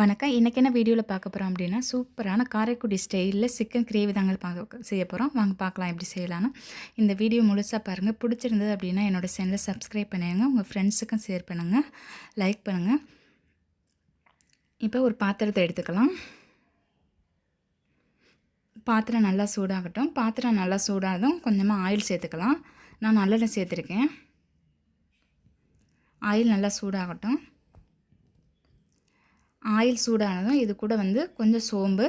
வணக்கம். இன்றைக்கி என்ன வீடியோவில் பார்க்க போகிறோம் அப்படின்னா சூப்பரான காரைக்குடி ஸ்டைலில் சிக்கன் கிரேவி தாங்க பார்க்க செய்ய போகிறோம் வாங்க பார்க்கலாம் எப்படி செய்யலான்னு. இந்த வீடியோ முழுசாக பாருங்கள் பிடிச்சிருந்தது அப்படின்னா என்னோட சேனலை சப்ஸ்கிரைப் பண்ணிடுங்க. உங்கள் ஃப்ரெண்ட்ஸுக்கும் ஷேர் பண்ணுங்கள் லைக் பண்ணுங்கள் இப்போ ஒரு பாத்திரத்தை எடுத்துக்கலாம். பாத்திரம் நல்லா சூடாகட்டும். பாத்திரம் நல்லா சூடானதும் கொஞ்சமாக ஆயில் சேர்த்துக்கலாம். நான் நல்லெண்ணெய் சேர்த்துருக்கேன். ஆயில் நல்லா சூடாகட்டும். ஆயில் சூடானதும் இது கூட வந்து கொஞ்சம் சோம்பு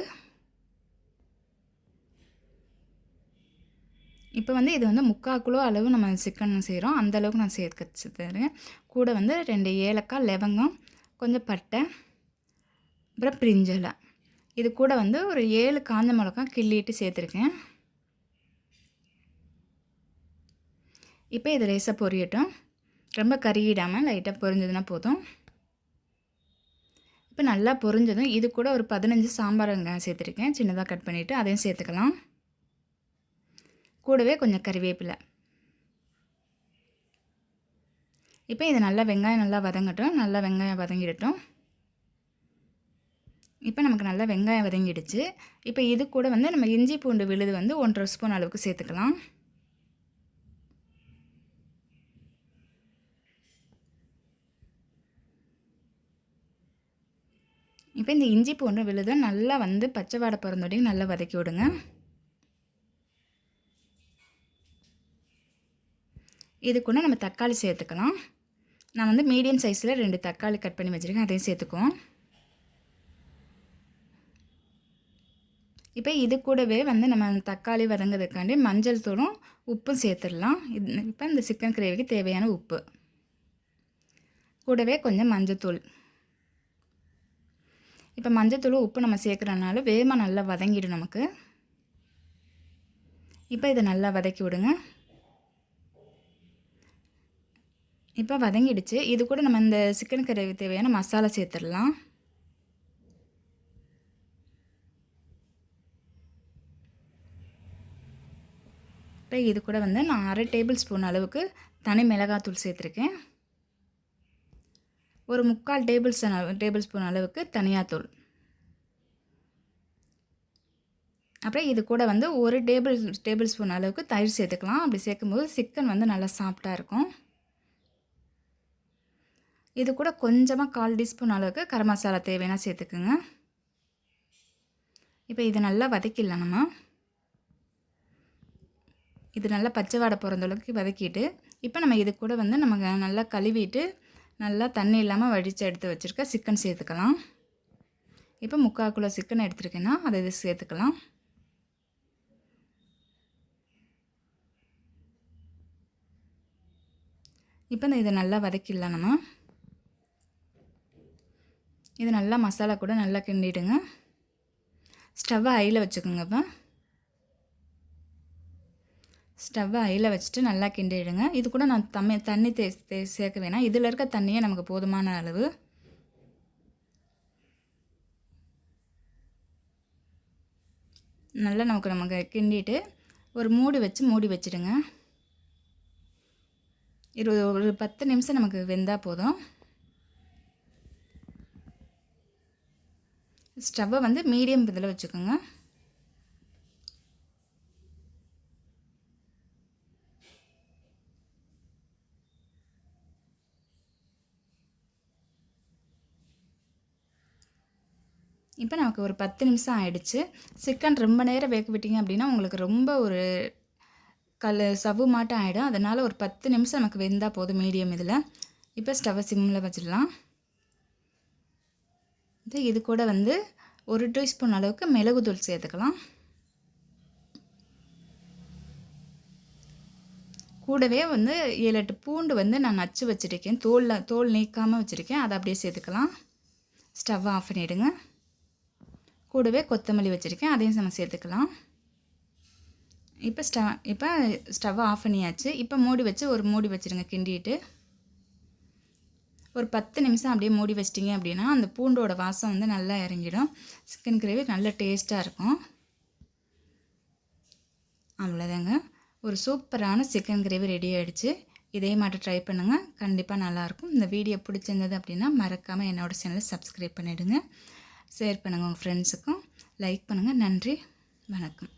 இப்போ வந்து இது வந்து 3/4 கிலோ அளவு நம்ம சிக்கன் செய்கிறோம். அந்த அளவுக்கு நான் வச்சு தரேன். கூட வந்து ரெண்டு ஏலக்காய், லவங்கம், கொஞ்சம் பட்டை, அப்புறம் பிரிஞ்சலை இது கூட வந்து ஒரு ஏழு காஞ்ச மிளகாய் கிள்ளிட்டு சேர்த்துருக்கேன். இப்போ இது லேசாக பொரியட்டும். ரொம்ப கறியிடாமல் லைட்டாக பொரிஞ்சதுன்னா போதும். இப்போ நல்லா பொரிஞ்சதும் இது கூட ஒரு 15 சாம்பார் வெங்காயம் சேர்த்துருக்கேன். சின்னதாக கட் பண்ணிவிட்டு அதையும் சேர்த்துக்கலாம். கூடவே கொஞ்சம் கறிவேப்பிலை. இப்போ இது நல்லா வெங்காயம் நல்லா வதங்கட்டும். நல்லா வெங்காயம் வதங்கிடட்டும். இப்போ நமக்கு நல்லா வெங்காயம் வதங்கிடுச்சு. இப்போ இது கூட வந்து நம்ம இஞ்சி பூண்டு விழுது வந்து 1 1/2 ஸ்பூன் அளவுக்கு சேர்த்துக்கலாம். இப்போ இந்த இஞ்சி பூண்டு விழுத நல்லா வந்து பச்சை வாடை பிறந்தோடையும் நல்லா வதக்கி விடுங்க. இது கூட நம்ம தக்காளி சேர்த்துக்கலாம். நான் வந்து மீடியம் சைஸில் ரெண்டு தக்காளி கட் பண்ணி வச்சுருக்கேன். அதையும் சேர்த்துக்குவோம். இப்போ இது கூடவே வந்து நம்ம தக்காளி வதங்கிறதுக்காண்டி மஞ்சள் தூளும் உப்பும் சேர்த்துடலாம். இது இப்போ இந்த சிக்கன் கிரேவிக்கு தேவையான உப்பு. கூடவே கொஞ்சம் மஞ்சத்தூள். இப்போ மஞ்சத்தூள் உப்பு நம்ம சேர்க்குறனால வேகமாக நல்லா வதங்கிடும் நமக்கு. இப்போ இதை நல்லா வதக்கி விடுங்க. இப்போ வதங்கிடுச்சு. இது கூட நம்ம இந்த சிக்கன் கறி தேவையான மசாலா சேர்த்துடலாம். இப்போ இது கூட வந்து நான் அரை டேபிள் ஸ்பூன் அளவுக்கு தனி மிளகாத்தூள் சேர்த்துருக்கேன். ஒரு 3/4 டேபிள் டேபிள் ஸ்பூன் அளவுக்கு தனியாத்தூள். அப்புறம் இது கூட வந்து ஒரு டேபிள் டேபிள் ஸ்பூன் அளவுக்கு தயிர் சேர்த்துக்கலாம். அப்படி சேர்க்கும்போது சிக்கன் வந்து நல்லா சாஃப்டாக இருக்கும். இது கூட கொஞ்சமாக 1/4 டீஸ்பூன் அளவுக்கு கரம் மசாலா தேவைன்னா சேர்த்துக்குங்க. இப்போ இது நல்லா வதக்கிடலாம் நம்ம. இது நல்லா பச்சை வாடை பிறந்த அளவுக்கு வதக்கிட்டு, இப்போ நம்ம இது கூட வந்து நம்ம நல்லா கழுவிட்டு, நல்லா தண்ணி இல்லாமல் வடித்து எடுத்து வச்சுருக்க சிக்கன் சேர்த்துக்கலாம். இப்போ 3/4 கிலோ சிக்கன் எடுத்துருக்கேன்னா அதை இது சேர்த்துக்கலாம். இப்போ இந்த இதை நல்லா வதக்கிடலாம் நம்ம. இது நல்லா மசாலா கூட நல்லா கிண்டிடுங்க. ஸ்டவ்வை ஹையில் வச்சுக்கோங்க இப்போ. ஸ்டவ்வை ஹையில் வச்சுட்டு நல்லா கிண்டிடுங்க. இது கூட நான் தம்மி தண்ணி தே தே சேர்க்க வேணாம். இதில் இருக்க தண்ணியே நமக்கு போதுமான அளவு. நல்லா நமக்கு நமக்கு கிண்டிட்டு ஒரு மூடி வச்சு மூடி வச்சுடுங்க. இருபது ஒரு 10 நிமிஷம் நமக்கு வெந்தால் போதும். ஸ்டவ்வை வந்து மீடியம் இதில் வச்சுக்கோங்க. இப்போ நமக்கு ஒரு 10 நிமிஷம் ஆயிடுச்சு. சிக்கன் ரொம்ப நேரம் வேக விட்டீங்க அப்படின்னா உங்களுக்கு ரொம்ப ஒரு கல் சவ்வு மாட்டம் ஆகிடும் அதனால் ஒரு 10 நிமிஷம் நமக்கு வெந்தால் போதும் மீடியம் இதில். இப்போ ஸ்டவ்வை சிம்மில் வச்சிடலாம். இது கூட வந்து ஒரு டீஸ்பூன் அளவுக்கு மிளகுத்தூள் சேர்த்துக்கலாம். கூடவே வந்து 7, 8 பூண்டு வந்து நான் நச்சு வச்சுருக்கேன். தோலில் தோல் நீக்காமல் வச்சுருக்கேன். அதை அப்படியே சேர்த்துக்கலாம். ஸ்டவ் ஆஃப் பண்ணிவிடுங்க. கூடவே கொத்தமல்லி வச்சுருக்கேன். அதையும் நம்ம சேர்த்துக்கலாம். இப்போ ஸ்டவ் இப்போ ஸ்டவ் ஆஃப் பண்ணியாச்சு. இப்போ மூடி வச்சு ஒரு மூடி வச்சுருங்க கிண்டிட்டு. ஒரு 10 நிமிஷம் அப்படியே மூடி வச்சிட்டிங்க அப்படின்னா அந்த பூண்டோட வாசம் வந்து நல்லா இறங்கிடும். சிக்கன் கிரேவி நல்ல டேஸ்ட்டாக இருக்கும். அவ்வளோதாங்க. ஒரு சூப்பரான சிக்கன் கிரேவி ரெடி ஆகிடுச்சு இதே மாதிரி ட்ரை பண்ணுங்கள் கண்டிப்பாக நல்லாயிருக்கும் இந்த வீடியோ பிடிச்சிருந்தது அப்படின்னா மறக்காமல் என்னோடய சேனலை சப்ஸ்கிரைப் பண்ணிவிடுங்க ஷேர் பண்ணுங்கள் உங்கள் ஃப்ரெண்ட்ஸுக்கும் லைக் பண்ணுங்கள் நன்றி. வணக்கம்.